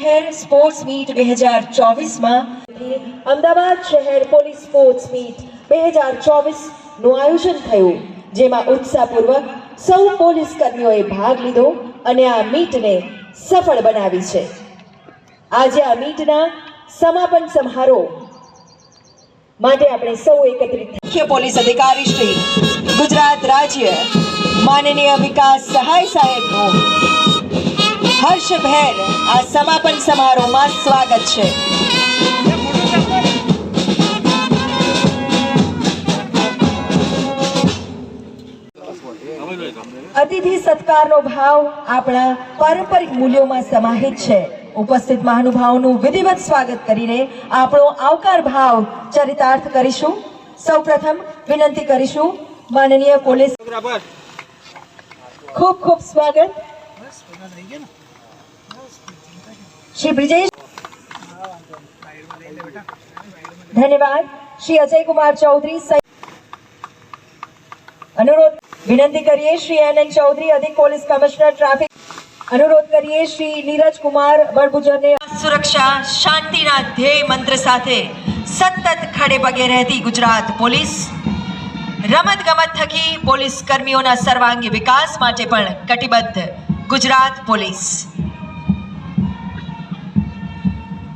શહેર sports meet બે હજાર ચોવીસમાં અમદાવાદ શહેર પોલીસ સ્પોર્ટ્સ મીટ બે હજાર ચોવીસનું આયોજન થયું, જેમાં ઉત્સાહપૂર્વક સૌ પોલીસ કર્મીઓએ ભાગ લીધો અને આ મીટને સફળ બનાવી છે. આજે આ મીટના સમાપન સમારોહ માટે આપણે સૌ એકત્રિત મુખ્ય પોલીસ અધિકારી શ્રી ગુજરાત રાજ્ય માનનીય વિકાસ સહાય સાહેબનું હર્ષભેર આ સમાપન સમારોહમાં સ્વાગત છે અતિથિ સત્કારનો ભાવ આપણા પારંપરિક મૂલ્યોમાં સમાહિત છે ઉપસ્થિત મહાનુભાવોનું વિધિવત સ્વાગત કરીને આપણો આવકાર ભાવ ચરિતાર્થ કરીશું સૌપ્રથમ વિનંતી કરીશું માનનીય પોલીસ ખૂબ ખૂબ સ્વાગત શ્રી બ્રિજેશ ધન્યવાદ શ્રી અજય કુમાર ચૌધરી સહિત અનુરોધ વિનંતી કરીએ શ્રી એન એન ચૌધરી અધિક પોલીસ કમિશનર ટ્રાફિક અનુરોધ કરીએ શ્રી નીરજ કુમાર બળબુજરને સુરક્ષા શાંતિના ધ્યેય મંત્ર સાથે સતત ખડે પગે રહેતી ગુજરાત પોલીસ રમત ગમત થકી પોલીસ કર્મીઓના સર્વાંગી વિકાસ માટે પણ કટિબદ્ધ ગુજરાત પોલીસ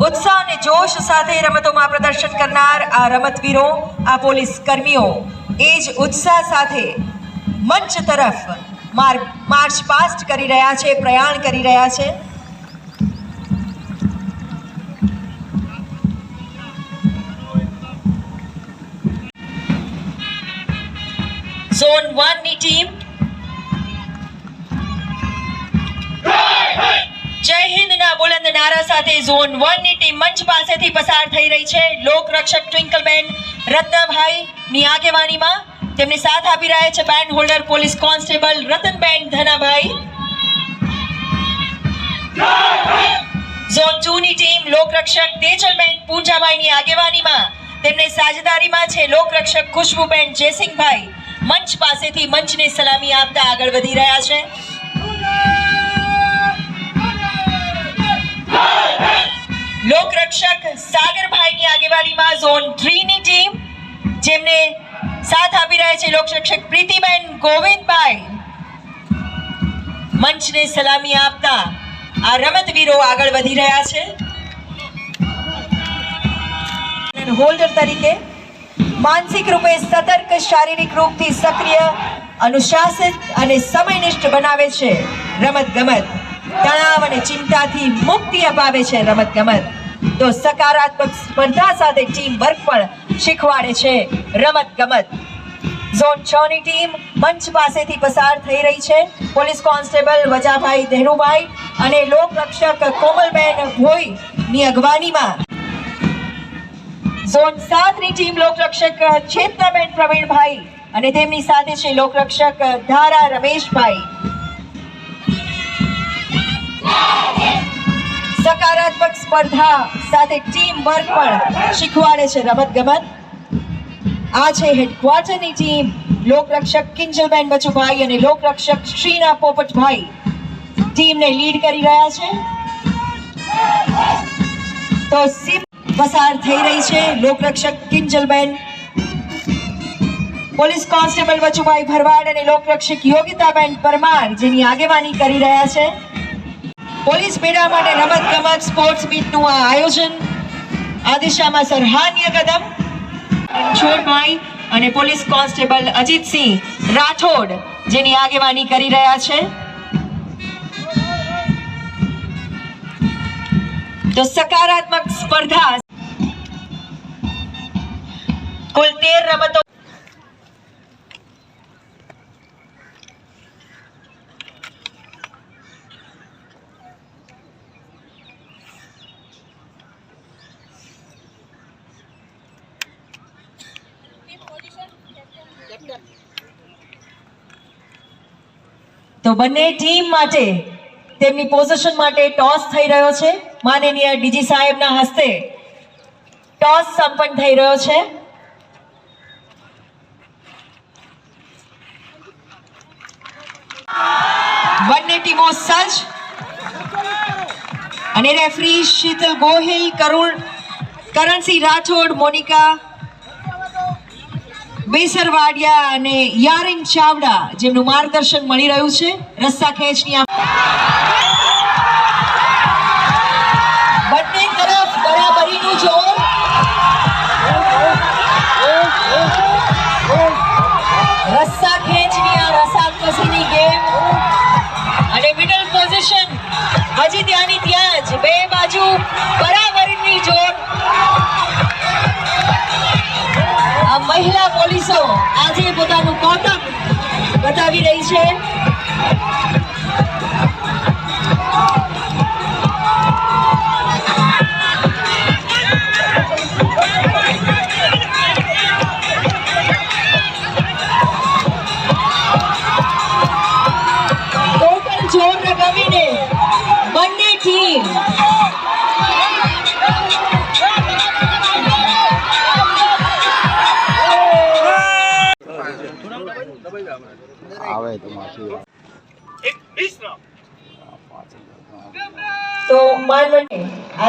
ઉત્સાહ અને જોશ સાથે રમતોમાં પ્રદર્શન કરનાર આ રમતવીરો, આ પોલીસ કર્મીઓ, એ જ ઉત્સાહ સાથે મંચ તરફ માર, માર્ચ પાસ્ટ કરી રહ્યા છે, પ્રયાણ કરી રહ્યા છે. ઝોન વનની ટીમ જય હિન્દના બુલંદ નારા સાથે ઝોન વનની ટીમ મંચ પાસેથી પસાર થઈ રહી છે. લોક રક્ષક ટ્વિંકલબેન રત્નાભાઈ ની આગેવાનીમાં તેમને સાથ આપી રહ્યા છે band holder police constable Ratanben Dhanabhai. Zone two ની ટીમ લોકરક્ષક તેજલબેન પૂંજાભાઈની આગેવાનીમાં તેમને સાજેદારીમાં છે. લોકરક્ષક ખુશ્બુબેન જયસિંહભાઈ મંચ પાસેથી મંચને સલામી આપતા આગળ વધી રહ્યા છે. લોકરક્ષક સાગરભાઈની આગેવાનીમાં ઝોન થ્રી ની ટીમ, જેમને સાથ આપી રહ્યા છે લોકરક્ષક પ્રીતિબેન ગોવિંદભાઈ. મંચને સલામી આપતા આ રમતવીરો આગળ વધી રહ્યા છે. હોલ્ડર તરીકે માનસિક રૂપે સતર્ક શારીરિક રૂપથી સક્રિય, અનુશાસિત અને સમયનિષ્ઠ બનાવે છે રમત ગમત તણાવ અને ચિંતાથી મુક્તિ અપાવે છે રમત ગમત. તો સકારાત્મક સ્પર્ધા સાથે ટીમ વર્ક પણ શીખવાડે છે રમત ગમત. ઝોન છ ની ટીમ મંચ પાસેથી પસાર થઈ રહી છે. પોલીસ કોન્સ્ટેબલ વજાભાઈ દેહરુભાઈ અને લોકરક્ષક કોમલબેન ભોઈ ની અગવાનીમાં. ઝોન સાતની ટીમ લોકરક્ષક ચેતનાબેન પ્રવીણભાઈ અને તેમની સાથે છે લોકરક્ષક ધારા રમેશભાઈ. સકારાત્મક સ્પર્ધા સાથે ટીમ વર્ક પણ શીખવાડે છે રમત ગમત. આ છે હેડક્વાર્ટરની ટીમ લોકરક્ષક કિંજલબેન બચુભાઈ અને લોકરક્ષક શ્રીના પોપટભાઈ ટીમને લીડ કરી રહ્યા છે. તો સીમ પસાર થઈ રહી છે લોકરક્ષક કિંજલબેન. પોલીસ કોન્સ્ટેબલ બચુભાઈ ભરવાડ અને લોકરક્ષક યોગિતાબેન પરમાર જેની આગેવાની કરી રહ્યા છે. પોલીસ મેળા માટે રમત ગમત સ્પોર્ટ્સ મીટનું આ આયોજન. આ દિશામાં સરાહનીય કદમ. છોડભાઈ અને પોલીસ કોન્સ્ટેબલ અજીતસિંહ રાઠોડ જેની આગેવાની કરી રહ્યા છે. તો સકારાત્મક સ્પર્ધા. કુલ તેર રમતો તો બંને ટીમ માટે તેમની પોઝિશન માટે ટોસ થઈ રહ્યો છે. માનનીય ડીજી સાહેબના હસ્તે ટોસ સંપન્ન થઈ રહ્યો છે. બંને ટીમો સજ્જ. અને રેફરી શીતલ ગોહિલ, કરુણ, કરણસિંહ રાઠોડ, મોનિકા બેસર વાડિયા અને યારિન ચાવડા જેમનું માર્ગદર્શન મળી રહ્યું છે. રસ્સા ખેંચની બંને તરફ બરાબરીનું જોર. રસ્સા ખેંચની આ રસાકસીની ગેમ અને મિડલ પોઝિશન હજી ત્યાંની ત્યાં જ બે બાજુ બરાબરની જોર. મહિલા પોલીસો આજે પોતાનું કૌતક બતાવી રહી છે.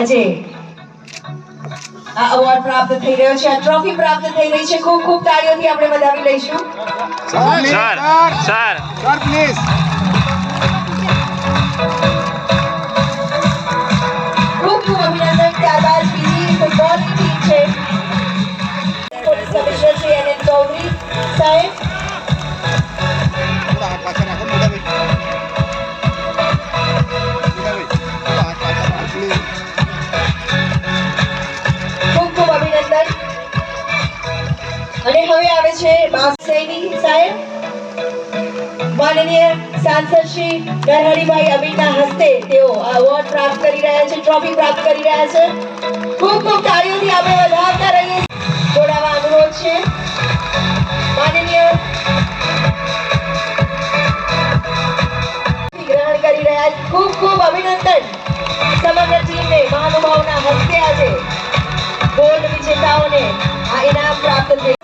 આજે આ અવોર્ડ પ્રાપ્ત થઈ રહ્યો છે. આ ટ્રોફી પ્રાપ્ત થઈ રહી છે. ખૂબ ખૂબ તાળીઓથી આપણે વધાવી લઈશું. Sir sir sir sir please Shri Naraharibhai અમીનના હસ્તે તેઓ આ એવોર્ડ પ્રાપ્ત કરી રહ્યા છે ટ્રોફી પ્રાપ્ત કરી રહ્યા છે. ખૂબ ખૂબ તાળીઓથી આપણે વધાવતા રહીએ જોડાવા અનુરોધ છે. માનનીય ગ્રહણ કરી રહ્યા ખૂબ ખૂબ અભિનંદન સમગ્ર ટીમને મહાનુભાવના હસ્તે આજે ગોલ્ડ વિજેતાઓને આ ઇનામ પ્રાપ્ત થઈ.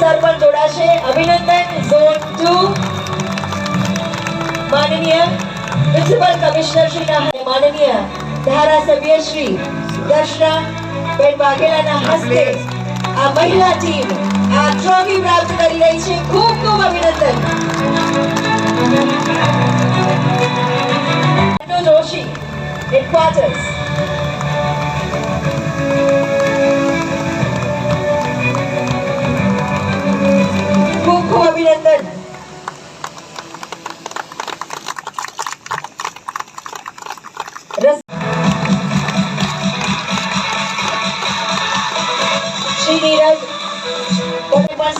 સર પણ જોડાશે. અભિનંદન. ઝોન ટુ માનનીય મ્યુનિસિપલ કમિશનર શ્રીના માનનીય ધારાસભ્ય શ્રી દર્શના બેન વાઘેલાના હસ્તે આ મહિલા ટીમ આ ટ્રોફી પ્રાપ્ત કરી રહી છે. ખૂબ ખૂબ અભિનંદન. અનુ જોશી હેડક્વાર્ટર્સ ખૂબ ખૂબ અભિનંદન.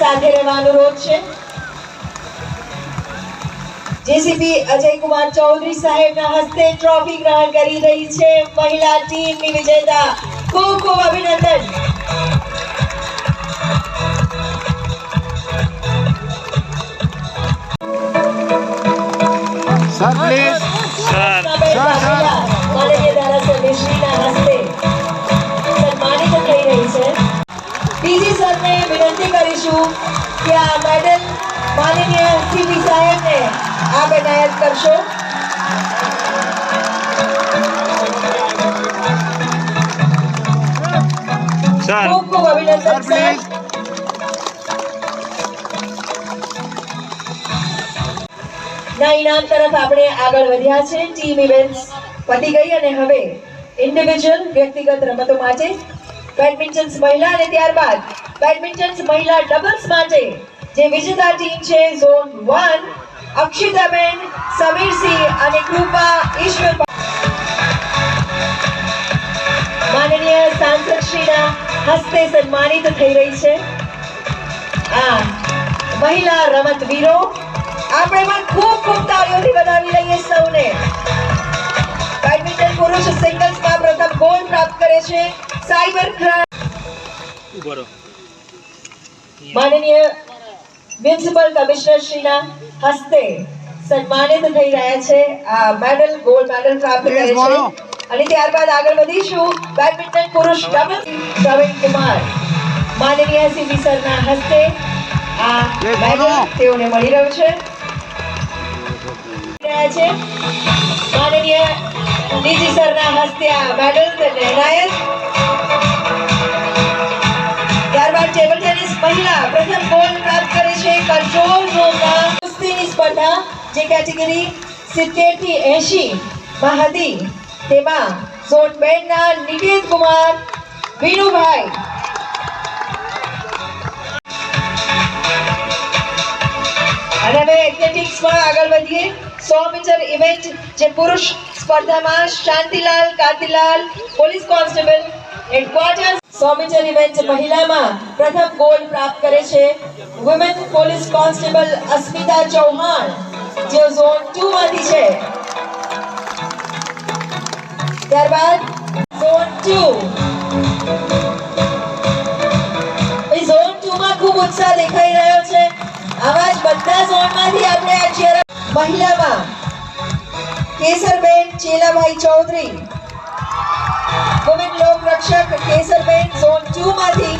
સાથે રહેવા અનુરોધ છે. જેસીપી અજય કુમાર ચૌધરી સાહેબના હસ્તે ટ્રોફી ગ્રહણ કરી રહી છે. મહિલા ટીમની વિજેતા ખૂબ ખૂબ અભિનંદન. કરીશું કે આ મેડલ માનનીય સીબી સાહેબને આપ એનાયત કરશો. સર ખૂબ ખૂબ અભિનંદન સર સર ના ઇનામ તરફ આપણે આગળ વધ્યા છે. ટીમ ઇવેન્ટ્સ પતી ગઈ અને હવે ઇન્ડિવિજ્યુઅલ વ્યક્તિગત રમતો માટે બેડમિન્ટન મહિલા અને ત્યારબાદ બેડમિન્ટન મહિલા ડબલ્સ માટે જે વિજેતા ટીમ છે ઝોન વન અક્ષિતાબેન સમીરસિંહ અને કૃપા ઈશ્વર માનનીય સાંસદશ્રીના હસ્તે સન્માનિત થઈ રહી છે. આ મહિલા રમતવીરો, આપણે પણ ખૂબ ખૂબ તાળીઓથી વધાવી લઈએ સૌને. બેડમિન્ટન પુરુષ સિંગલ્સમાં પ્રથમ ગોલ્ડ પ્રાપ્ત કરે છે. સાયબર ક્રાઇમ માનનીય મ્યુનિસિપલ કમિશનર શ્રીના હસ્તે સન્માનિત થઈ રહ્યા છે. આ મેડલ ગોલ્ડ મેડલ પ્રાપ્ત કરે છે. અને ત્યારબાદ આગળ વધીશું બેડમિન્ટન પુરુષ ડબલ પ્રવીણ કુમાર માનનીય સીબી સરના હસ્તે આ મેડલ તેઓને મળી રહ્યું છે. રહ્યા છે. માનનીય ડીજી સરના હસ્તે આ મેડલ એનાયત પ્રથમ ગોલ પ્રાપ્ત કરે છે? કંટ્રોલ રૂમમાં કુસ્તીની સ્પર્ધા, જે કેટેગરી સિત્તેરથી એંશી માં હતી તેમાં ઝોન બેનના નિકેત કુમાર, વિનુભાઈ. અને હવે એથ્લેટિક્સમાં આગળ વધીએ. સો મીટર ઇવેન્ટ જે પુરુષ સ્પર્ધામાં Shantilal Kantilal police constable headquarter સો મીટર ઇવેન્ટ મહિલામાં પ્રથમ ગોલ્ડ પ્રાપ્ત કરે છે women police constable Asmita Chauhan, જે ઝોન ટુ માંથી છે. ત્યારબાદ ઝોન ટુ ઝોન ટુ માં ખૂબ ઉત્સાહ દેખાઈ રહ્યો છે. આવા જ બધા ઝોનમાંથી આપણે આ મહિલામાં કેસરબેન ચેલાભાઈ ચૌધરી વુમેન લોક રક્ષક કેસરબેન ઝોન ટુ માંથી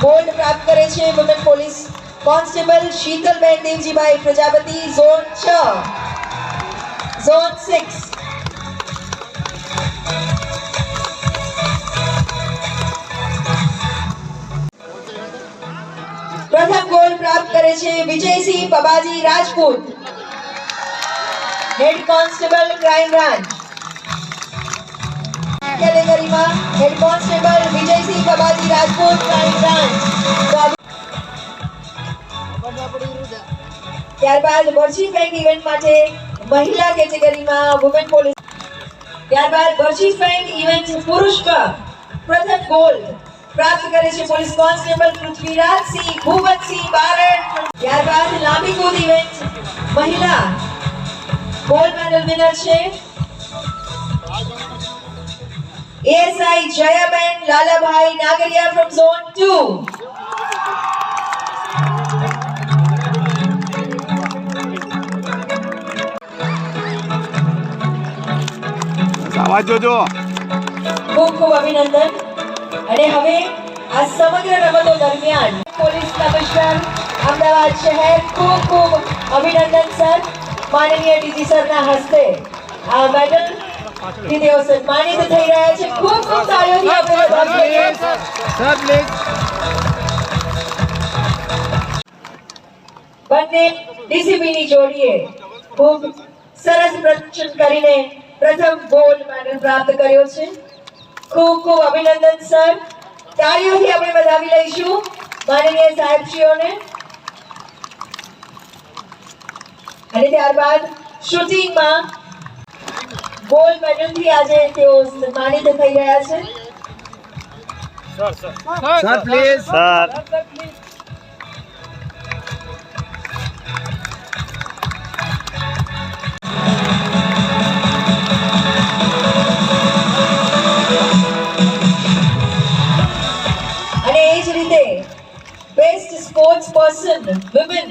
ગોલ્ડ પ્રાપ્ત કરે છે women police constable Sheetalben Devjibhai Prajapati zone છ ઝોન સિક્સ પ્રથમ ગોલ પ્રાપ્ત કરે છે Vijaysinh Pabaji Rajput head constable crime branch કેટેગરીમાં head constable Vijaysinh Kabaji Rajput crime branch ત્યારબાદ બરછી ફેંક ઇવેન્ટ માટે મહિલા કેટેગરીમાં વુમેન પોલીસ ત્યારબાદ બરછી ફેંક ઇવેન્ટ પુરુષમાં પ્રથમ ગોલ પ્રાપ્ત કરે છે પોલીસ કોન્સ્ટેબલ પૃથ્વીરાજસિંહ ભૂપતસિંહ બારડ. ત્યારબાદ લાંબી કૂદ ઇવેન્ટ મહિલા ગોલ્ડ મેડલ વિનર છે. ASI Jayaben Lalabhai Nagariya from zone 2 આવાજ જોજો ખૂબ ખૂબ અભિનંદન અને હવે આ સમગ્ર રમતો દરમિયાન પોલીસ કમિશનર અમદાવાદ શહેર ખૂબ ખૂબ અભિનંદન સર માનનીય ડીજી સરના હસ્તે આ મેડલ થી તેઓ સન્માનિત થઈ રહ્યા છે. ખૂબ ખૂબ તાળીઓથી આપણે વધાવીએ. સર પ્લીઝ બંને ડીસીપીની જોડીએ ખૂબ સરસ પ્રદર્શન કરીને પ્રથમ ગોલ્ડ મેડલ પ્રાપ્ત કર્યો છે. ખૂબ ખૂબ અભિનંદન સર. તાળીઓથી આપણે વધાવી લઈશું માનનીય સાહેબશ્રીઓને અને ત્યારબાદ શૂટિંગમાં ગોલ્ડ મેડલથી આજે તેઓ સન્માનિત થઈ રહ્યા છે. Sir please sir. અને એ જ રીતે best sports person women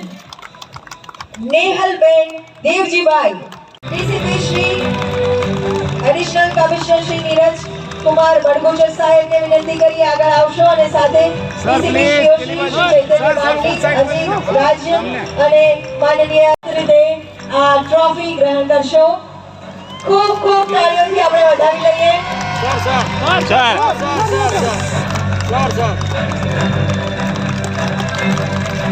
Nehalben Devjibhai additional commissioner Shri Neeraj Kumar Badgujar સાહેબને વિનંતી કરી આગળ આવશો અને સાથે રાજ્ય અને માનનીય રીતે આ ટ્રોફી ગ્રહણ કરશો. ખૂબ ખૂબ તાળીઓથી આપણે વધાવી લઈએ.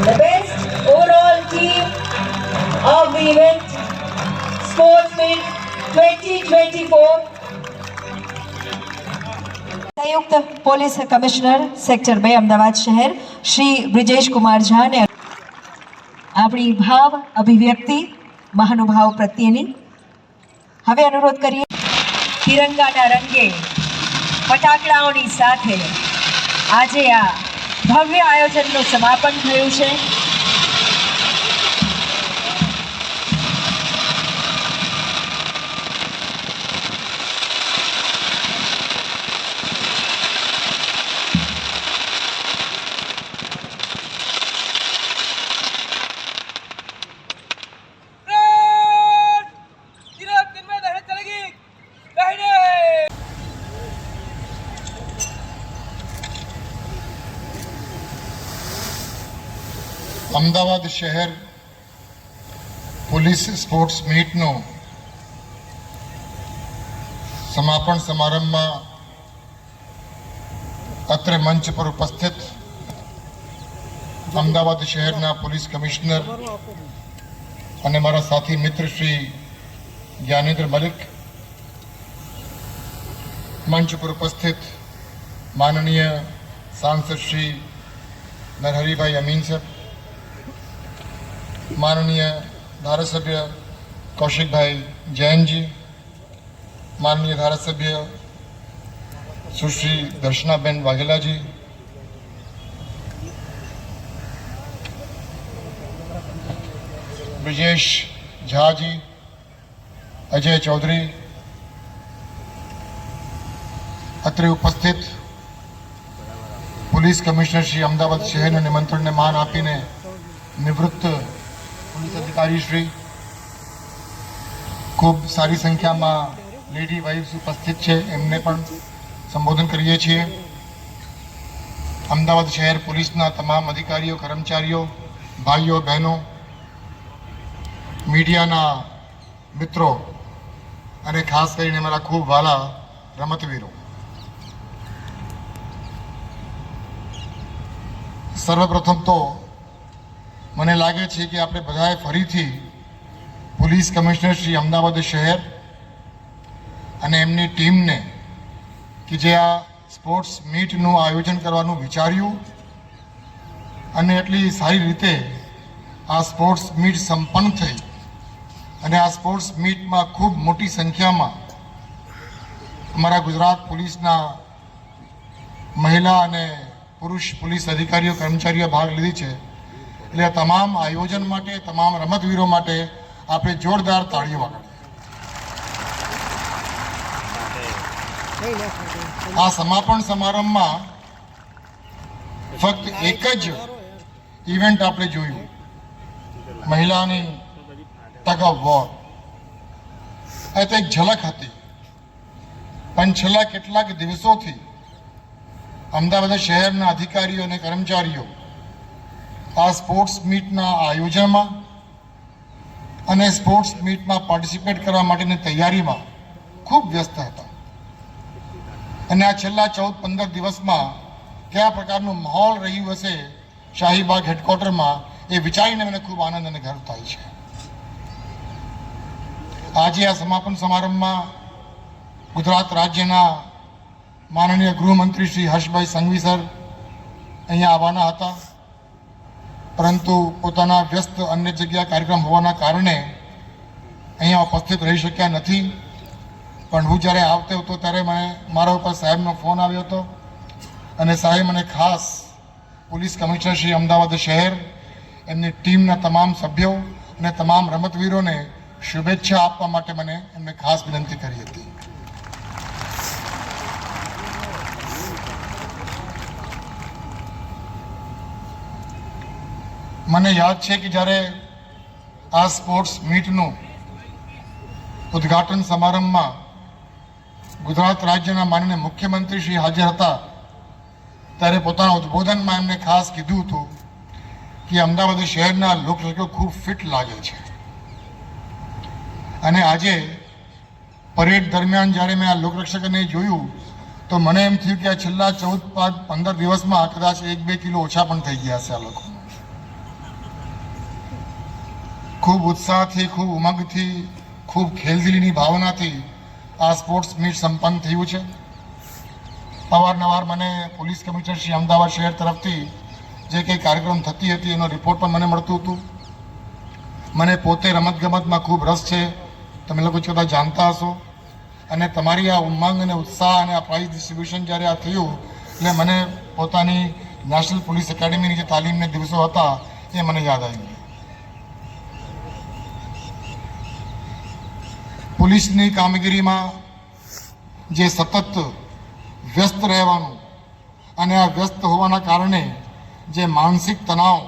The best overall team of the event sports meet 2024 સંયુક્ત પોલીસ કમિશનર સેક્ટર બે અમદાવાદ શહેર શ્રી બ્રિજેશ કુમાર ઝાને આપણી ભાવ અભિવ્યક્તિ, મહાનુભાવ પ્રત્યેની. હવે અનુરોધ કરીએ. તિરંગાના રંગે ફટાકડાઓની સાથે આજે આ ભવ્ય આયોજનનું સમાપન થયું છે. શહેર પોલીસ સ્પોર્ટ્સ મીટનો સમાપન સમારંભમાં અત્રે મંચ પર ઉપસ્થિત અમદાવાદ શહેરના પોલીસ કમિશનર અને મારા સાથી મિત્ર શ્રી જ્ઞાનેન્દ્ર મલિક મંચ પર ઉપસ્થિત માનનીય સાંસદ શ્રી નરહરિભાઈ અમીન સાહેબ માનનીય ધારાસભ્ય કૌશિકભાઈ જૈનજી, માનનીય ધારાસભ્ય સુશ્રી દર્શનાબેન વાઘેલાજી, બ્રિજેશ ઝાજી, અજય ચૌધરી, અત્રે ઉપસ્થિત પોલીસ કમિશનર શ્રી અમદાવાદ શહેરના નિમંત્રણને માન આપીને નિવૃત્ત પોલીસ અધિકારી શ્રી. ખૂબ સારી સંખ્યામાં લેડી વાઇફ્સ ઉપસ્થિત છે. એમને પણ સંબોધન કરીએ છીએ. અમદાવાદ શહેર પોલીસના તમામ અધિકારીઓ, કર્મચારીઓ, ભાઈઓ, બહેનો, મીડિયાના મિત્રો અને ખાસ કરીને મારા ખૂબ વાલા રમતવીરો. સર્વપ્રથમ તો મને લાગે છે કે આપણે બધાએ ફરીથી પોલીસ કમિશનર શ્રી અમદાવાદ શહેર અને એમની ટીમને કે જે આ સ્પોર્ટ્સ મીટનું આયોજન કરવાનું વિચાર્યું અને એટલી સારી રીતે આ સ્પોર્ટ્સ મીટ સંપન્ન થઈ અને આ સ્પોર્ટ્સ મીટમાં ખૂબ મોટી સંખ્યામાં અમારા ગુજરાત પોલીસના મહિલા અને પુરુષ પોલીસ અધિકારીઓ કર્મચારીઓ ભાગ લીધી છે. એટલે તમામ આયોજન માટે, તમામ રમતવીરો માટે આપણે જોરદાર તાળીઓ વગાડીએ આ સમાપન સમારંભમાં ફક્ત એક જ ઇવેન્ટ આપણે જોયું. મહિલાની તક ઓફ વોર એ તો એક ઝલક હતી. પણ છેલ્લા કેટલાક દિવસોથી અમદાવાદ શહેરના અધિકારીઓ અને કર્મચારીઓ આ સ્પોર્ટ્સ મીટના આયોજનમાં અને સ્પોર્ટ્સ મીટમાં પાર્ટિસિપેટ કરવા માટેની તૈયારીમાં ખૂબ વ્યસ્ત હતા. અને આ છેલ્લા ચૌદ પંદર દિવસમાં કયા પ્રકારનું માહોલ રહ્યું હશે, શાહીબાગ હેડક્વાર્ટરમાં એ વિચારીને મને ખૂબ આનંદ અને ગર્વ થાય છે. આજે આ સમાપન સમારંભમાં ગુજરાત રાજ્યના માનનીય ગૃહમંત્રી શ્રી હર્ષભાઈ સંઘવી સર અહીંયા આવવાના હતા. પરંતુ પોતાના વ્યસ્ત અન્ય જગ્યા કાર્યક્રમ હોવાના કારણે અહીંયા ઉપસ્થિત રહી શક્યા નથી. પણ હું જ્યારે આવતો હતો ત્યારે મને મારા ઉપર સાહેબનો ફોન આવ્યો હતો અને સાહેબ મને ખાસ પોલીસ કમિશનર શ્રી અમદાવાદ શહેર, એમની ટીમના તમામ સભ્યો અને તમામ રમતવીરોને શુભેચ્છા આપવા માટે મને એમને ખાસ વિનંતી કરી હતી. મને યાદ છે કે જ્યારે આ સ્પોર્ટ્સ મીટનું ઉદ્ઘાટન સમારંભમાં ગુજરાત રાજ્યના માનનીય મુખ્યમંત્રી શ્રી હાજર હતા, ત્યારે પોતાના ઉદ્બોધનમાં એમને ખાસ કીધું હતું કે અમદાવાદ શહેરના લોકરક્ષકો ખૂબ ફિટ લાગે છે. અને આજે પરેડ દરમિયાન જ્યારે મેં આ લોકરક્ષકને જોયું, તો મને એમ થયું કે આ છેલ્લા ચૌદ પાંચ પંદર દિવસમાં કદાચ એક બે કિલો ઓછા પણ થઈ ગયા હશે આ લોકો. ખૂબ ઉત્સાહથી ખૂબ ઉમંગથી ખૂબ ખેલદીલીની ભાવનાથી આ સ્પોર્ટ્સ મીટ સંપન્ન થયું છે. અવારનવાર મને પોલીસ કમિશનર શ્રી અમદાવાદ શહેર તરફથી જે કંઈ કાર્યક્રમ થતી હતી એનો રિપોર્ટ પણ મને મળતું હતું. મને પોતે રમતગમતમાં ખૂબ રસ છે. તમે લોકો બધા જાણતા હશો. અને તમારી આ ઉમંગ અને ઉત્સાહ અને આ પ્રાઇઝ ડિસ્ટ્રીબ્યુશન જ્યારે આ થયું, એટલે મને પોતાની નેશનલ પોલીસ એકેડમીની જે તાલીમના દિવસો હતા એ મને યાદ આવી. પોલીસની કામગીરીમાં જે સતત વ્યસ્ત રહેવાનું અને આ વ્યસ્ત હોવાના કારણે જે માનસિક તણાવ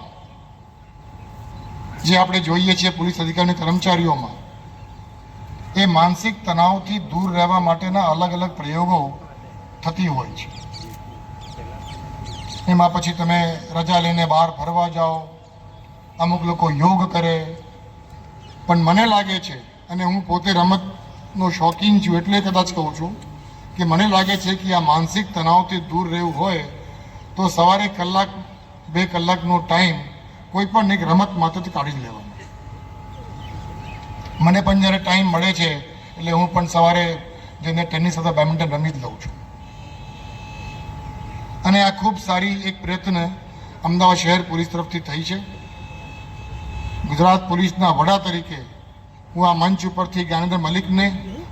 જે આપણે જોઈએ છીએ પોલીસ અધિકારી કર્મચારીઓમાં, એ માનસિક તણાવથી દૂર રહેવા માટેના અલગ અલગ પ્રયોગો થતી હોય છે. એમાં પછી તમે રજા લઈને બહાર ફરવા જાઓ, અમુક લોકો યોગ કરે, પણ મને લાગે છે અને હું પોતે રમતનો શોખીન છું એટલે કદાચ કહું છું કે મને લાગે છે કે આ માનસિક તણાવથી દૂર રહેવું હોય તો સવારે કલાક, બે કલાકનો ટાઈમ કોઈ પણ એક રમત માટેથી કાઢી જ લેવાનો. મને પણ જ્યારે ટાઈમ મળે છે એટલે હું પણ સવારે જઈને ટેનિસ અથવા બેડમિન્ટન રમી જ લઉં છું. અને આ ખૂબ સારી એક પ્રયત્ન અમદાવાદ શહેર પોલીસ તરફથી થઈ છે. ગુજરાત પોલીસના વડા તરીકે હું આ મંચ ઉપરથી જ્ઞાનેન્દ્ર મલિકને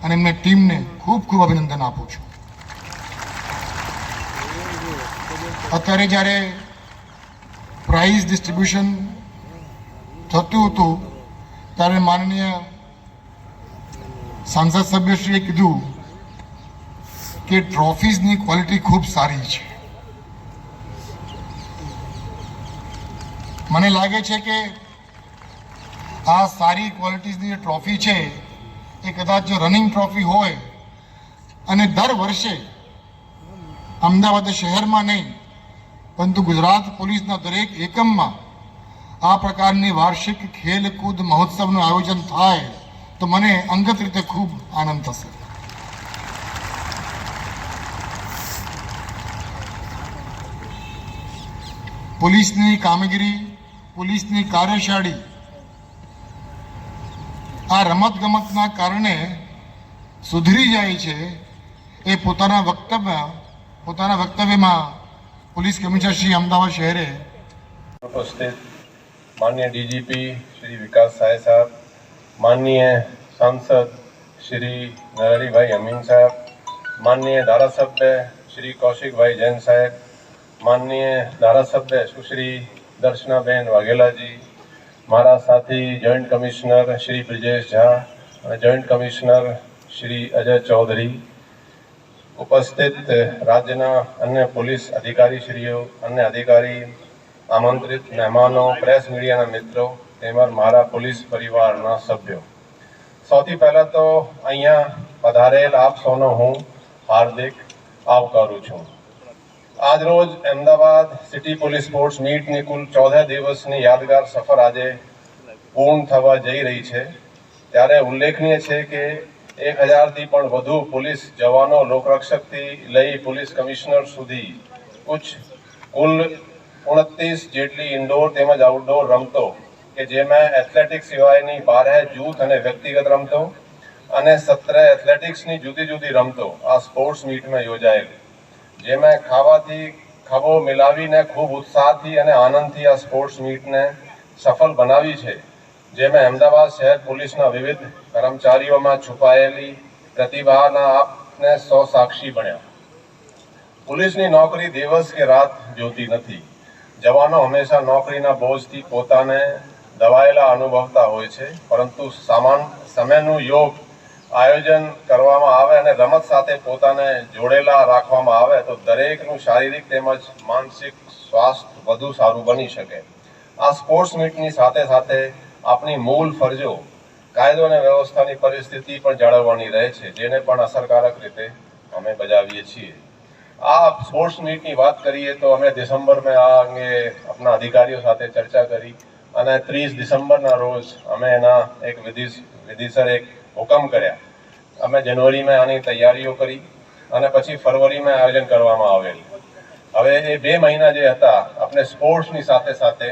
અને એમની ટીમને ખૂબ ખૂબ અભિનંદન આપું છું. અત્યારે જ્યારે પ્રાઇઝ ડિસ્ટ્રીબ્યુશન થતું હતું, ત્યારે માનનીય સાંસદ સભ્યશ્રીએ કીધું કે ટ્રોફીઝની ક્વોલિટી ખૂબ સારી છે. મને લાગે છે કે આ સારી ક્વોલિટીઝની જે ટ્રોફી છે, એ કદાચ જો રનિંગ ટ્રોફી હોય, અને દર વર્ષે અમદાવાદ શહેરમાં નહીં, પરંતુ ગુજરાત પોલીસના દરેક એકમમાં આ પ્રકારની વાર્ષિક ખેલકૂદ મહોત્સવનું આયોજન થાય, તો મને અંગત રીતે ખૂબ આનંદ થશે. પોલીસની કામગીરી, પોલીસની કાર્યશાળી આ રમતગમતના કારણે સુધરી જાય છે. એ પોતાના વક્તવ્ય, પોતાના વક્તવ્યમાં પોલીસ કમિશનર શ્રી અમદાવાદ શહેરે ઉપસ્થિત માન્ય ડીજીપી શ્રી વિકાસ સાહેબ સાહેબ, માનનીય સાંસદ શ્રી નરહરીભાઈ અમીન સાહેબ, માનનીય ધારાસભ્ય શ્રી કૌશિકભાઈ જૈન સાહેબ, માનનીય ધારાસભ્ય સુશ્રી દર્શનાબેન વાઘેલાજી મારા સાથી joint commissioner Shri Brijesh Jha joint commissioner Shri Ajay Chaudhary, ઉપસ્થિત રાજ્યના અન્ય પોલીસ અધિકારીશ્રીઓ, અન્ય અધિકારી, આમંત્રિત મહેમાનો, પ્રેસ મીડિયાના મિત્રો, તેમજ મારા પોલીસ પરિવારના સભ્યો. સૌથી પહેલાં તો અહીંયા પધારેલ આપ સૌનો હું હાર્દિક આવકારું છું. આજ રોજ અમદાવાદ સિટી પોલીસ સ્પોર્ટ્સ મીટની કુલ ચૌદ દિવસની યાદગાર સફર આજે પૂર્ણ થવા જઈ રહી છે. ત્યારે ઉલ્લેખનીય છે કે એક હજારથી પણ વધુ પોલીસ જવાનો લોકરક્ષકથી લઈ પોલીસ કમિશનર સુધી કુછ કુલ ઉણત્રીસ જેટલી ઇન્ડોર તેમજ આઉટડોર રમતો કે જેમાં એથ્લેટિક્સ સિવાયની બાર જૂથ અને વ્યક્તિગત રમતો અને સત્તર એથ્લેટિક્સની જુદી જુદી રમતો આ સ્પોર્ટ્સ મીટમાં યોજાયેલી. જેમાં ખાવાથી ખભો મિલાવીને ખૂબ ઉત્સાહથી અને આનંદથી આ સ્પોર્ટ્સ મીટને સફળ બનાવી છે. જેમાં અમદાવાદ શહેર પોલીસના વિવિધ કર્મચારીઓમાં છુપાયેલી પ્રતિભાના આપને સો સાક્ષી બન્યા. પોલીસની નોકરી દિવસ કે રાત જોતી નથી. જવાનો હંમેશા નોકરીના બોજથી પોતાને દબાયેલા અનુભવતા હોય છે, પરંતુ સામાન સમયનું યોગ આયોજન કરવામાં આવે અને રમત સાથે પોતાને જોડેલા રાખવામાં આવે, તો દરેકનું શારીરિક તેમજ માનસિક સ્વાસ્થ્ય વધુ સારું બની શકે. આ સ્પોર્ટ્સ મીટની સાથે સાથે આપણી મૂળ ફરજો કાયદો અને વ્યવસ્થાની પરિસ્થિતિ પણ જાળવવાની રહે છે, જેને પણ અસરકારક રીતે અમે બજાવીએ છીએ. આ સ્પોર્ટ્સ મીટની વાત કરીએ તો અમે ડિસેમ્બરમાં આ અંગે આપણા અધિકારીઓ સાથે ચર્ચા કરી અને ત્રીસ ડિસેમ્બરના રોજ અમે એના એક વિધિ વિધિસર એક હુકમ કર્યા. અમે જનવરીમાં આની તૈયારીઓ કરી અને પછી ફરવરીમાં આયોજન કરવામાં આવેલ. હવે એ બે મહિના જે હતા, આપણે સ્પોર્ટ્સની સાથે સાથે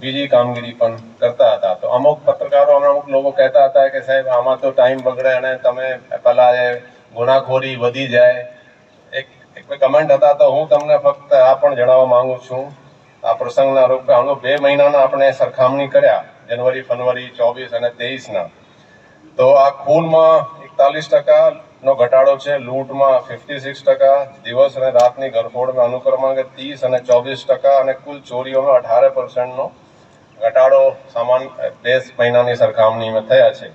બીજી કામગીરી પણ કરતા હતા. તો અમુક પત્રકારો, અમુક લોકો કહેતા હતા કે સાહેબ, આમાં તો ટાઈમ બગડે અને તમે પહેલા એ ગુનાખોરી વધી જાય. એક એક કમેન્ટ હતા તો હું તમને ફક્ત આ પણ જણાવવા માંગુ છું. આ પ્રસંગના રૂપે આનો બે મહિનાના આપણે સરખામણી કર્યા જનવરી ફરવરી, ચોવીસ અને તેવીસના તો આ ખૂનમાં એકતાલીસ ટકા નો ઘટાડો છે. લૂંટમાં ફિફ્ટી સિક્સ ટકા, દિવસ અને રાતની ગરફોડમાં અનુક્રમાંક ત્રીસ અને ચોવીસ ટકા અને કુલ ચોરીઓમાં અઢાર પર્સન્ટનો ઘટાડો સામાન બે મહિનાની સરખામણીમાં થયા છે.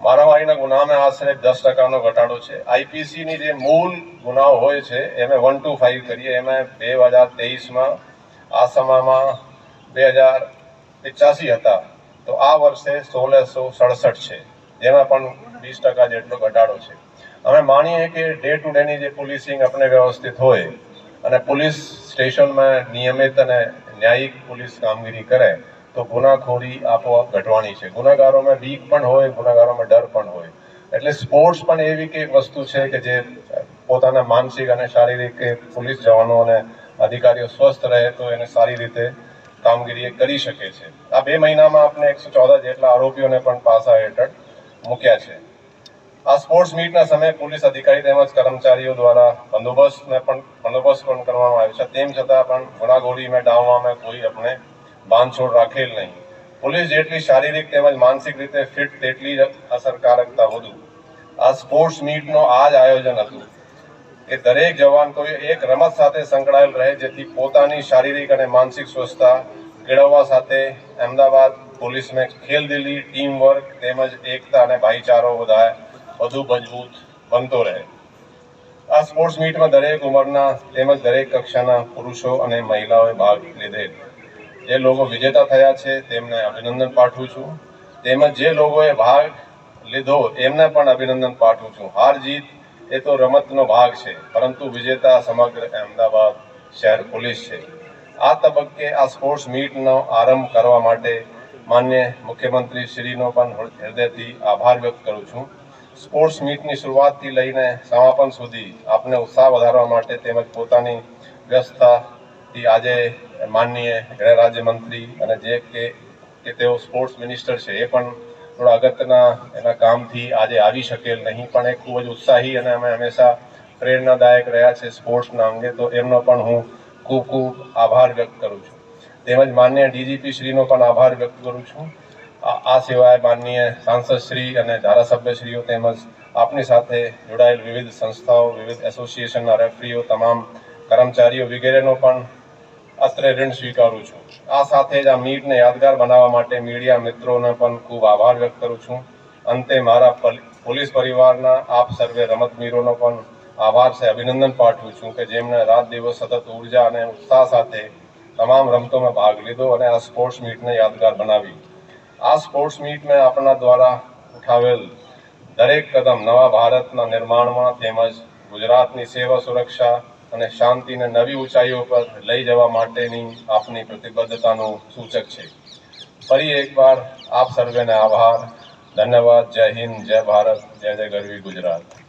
મારામારીના ગુનામાં આશરે દસ ટકાનો ઘટાડો છે. આઈપીસીની જે મૂળ ગુનાઓ હોય છે એમે વન ટુ ફાઇવ કરીએ. એમાં બે હજાર તેવીસમાં આ સમયમાં બે હજાર પચાસી હતા. તો આ વર્ષે સોળસો સડસઠ છે. જેમાં પણ વીસ ટકા જેટલો ઘટાડો છે. અમે માનીએ કે ડે ટુ ડેની જે પોલીસિંગ આપણે વ્યવસ્થિત હોય અને પોલીસ સ્ટેશનમાં નિયમિત અને ન્યાયિક પોલીસ કામગીરી કરે, તો ગુનાખોરી આપોઆપ ઘટવાની છે. ગુનાગારોમાં બીક પણ હોય, ગુનાગારોમાં ડર પણ હોય. એટલે સ્પોર્ટ્સ પણ એવી કંઈક વસ્તુ છે કે જે પોતાના માનસિક અને શારીરિક પોલીસ જવાનો અને અધિકારીઓ સ્વસ્થ રહે, તો એને સારી રીતે કામગીરી કરી શકે છે. આ બે મહિનામાં આપણે એકસો ચૌદ જેટલા આરોપીઓને પણ પાસા હેઠળ મૂક્યા છે. આ સ્પોર્ટ્સ મીટના સમયે પોલીસ અધિકારી તેમજ કર્મચારીઓ દ્વારા બંદોબસ્તને પણ બંદોબસ્ત પણ કરવામાં આવ્યો છે. તેમ છતાં પણ ગુનાખોરીમાં ડામવામાં કોઈ આપણે બાંધછોડ રાખેલ નહીં. પોલીસ જેટલી શારીરિક તેમજ માનસિક રીતે ફિટ તેટલી અસરકારકતા વધુ. આ સ્પોર્ટ્સ મીટનો આ જ આયોજન હતું. કે દરેક જવાન કોઈ એક રમત સાથે સંકળાયેલ રહે, જેથી પોતાની શારીરિક અને માનસિક સ્વસ્થતા કેળવવા સાથે અમદાવાદ પોલીસને ખેલદિલી ટીમ વર્ક તેમજ એકતા અને ભાઈચારો વધારે વધુ મજબૂત બનતો રહે. આ સ્પોર્ટ્સ મીટમાં દરેક ઉંમરના તેમજ દરેક કક્ષાના પુરુષો અને મહિલાઓએ ભાગ લીધેલ. જે લોકો વિજેતા થયા છે, તેમને અભિનંદન પાઠવું છું. તેમજ જે લોકોએ ભાગ લીધો, એમને પણ અભિનંદન પાઠવું છું. હાર જીત એ તો રમતનો ભાગ છે, પરંતુ વિજેતા સમગ્ર અમદાવાદ શહેર પોલીસ છે. આ તબક્કે આ સ્પોર્ટ્સ મીટનો આરંભ કરવા માટે માન્ય મુખ્યમંત્રી શ્રીનો પણ હૃદયથી આભાર વ્યક્ત કરું છું. સ્પોર્ટ્સ મીટની શરૂઆતથી લઈને સમાપન સુધી આપને ઉત્સાહ વધારવા માટે તેમજ પોતાની વ્યસ્તતાથી આજે માનનીય ગૃહ રાજ્યમંત્રી અને જે કે કે તેઓ સ્પોર્ટ્સ મિનિસ્ટર છે, એ પણ થોડા અગત્યના એના કામથી આજે આવી શકેલ નહીં, પણ એ ખૂબ જ ઉત્સાહી અને અમે હંમેશા પ્રેરણાદાયક રહ્યા છે સ્પોર્ટ્સના અંગે, તો એમનો પણ હું ખૂબ ખૂબ આભાર વ્યક્ત કરું છું. તેમજ માન્ય ડીજીપી શ્રીનો પણ આભાર વ્યક્ત કરું છું. આ સિવાય માનનીય સાંસદશ્રી અને ધારાસભ્યશ્રીઓ તેમજ આપની સાથે જોડાયેલ વિવિધ સંસ્થાઓ, વિવિધ એસોસિએશનના રેફરીઓ, તમામ કર્મચારીઓ વગેરેનો પણ અત્રે ઋણ સ્વીકારું છું. આ સાથે જ આ મીટને યાદગાર બનાવવા માટે મીડિયા મિત્રોને પણ ખૂબ આભાર વ્યક્ત કરું છું. અંતે મારા પોલીસ પરિવારના આપ સર્વે રમતવીરોનો પણ આભાર છે. અભિનંદન પાઠવું છું કે જેમણે રાત દિવસ સતત ઊર્જા અને ઉત્સાહ સાથે તમામ રમતોમાં ભાગ લીધો અને આ સ્પોર્ટ્સ મીટને યાદગાર બનાવી. આ સ્પોર્ટ્સ મીટમાં આપણા દ્વારા ઉઠાવેલ દરેક કદમ નવા ભારતના નિર્માણમાં તેમજ ગુજરાતની સેવા સુરક્ષા અને શાંતિને નવી ઊંચાઈઓ પર લઈ જવા માટેની આપની પ્રતિબદ્ધતાનું સૂચક છે. ફરી એકવાર આપ સર્વેને આભાર. ધન્યવાદ. જય હિન્દ. જય ભારત. જય જય ગરવી ગુજરાત.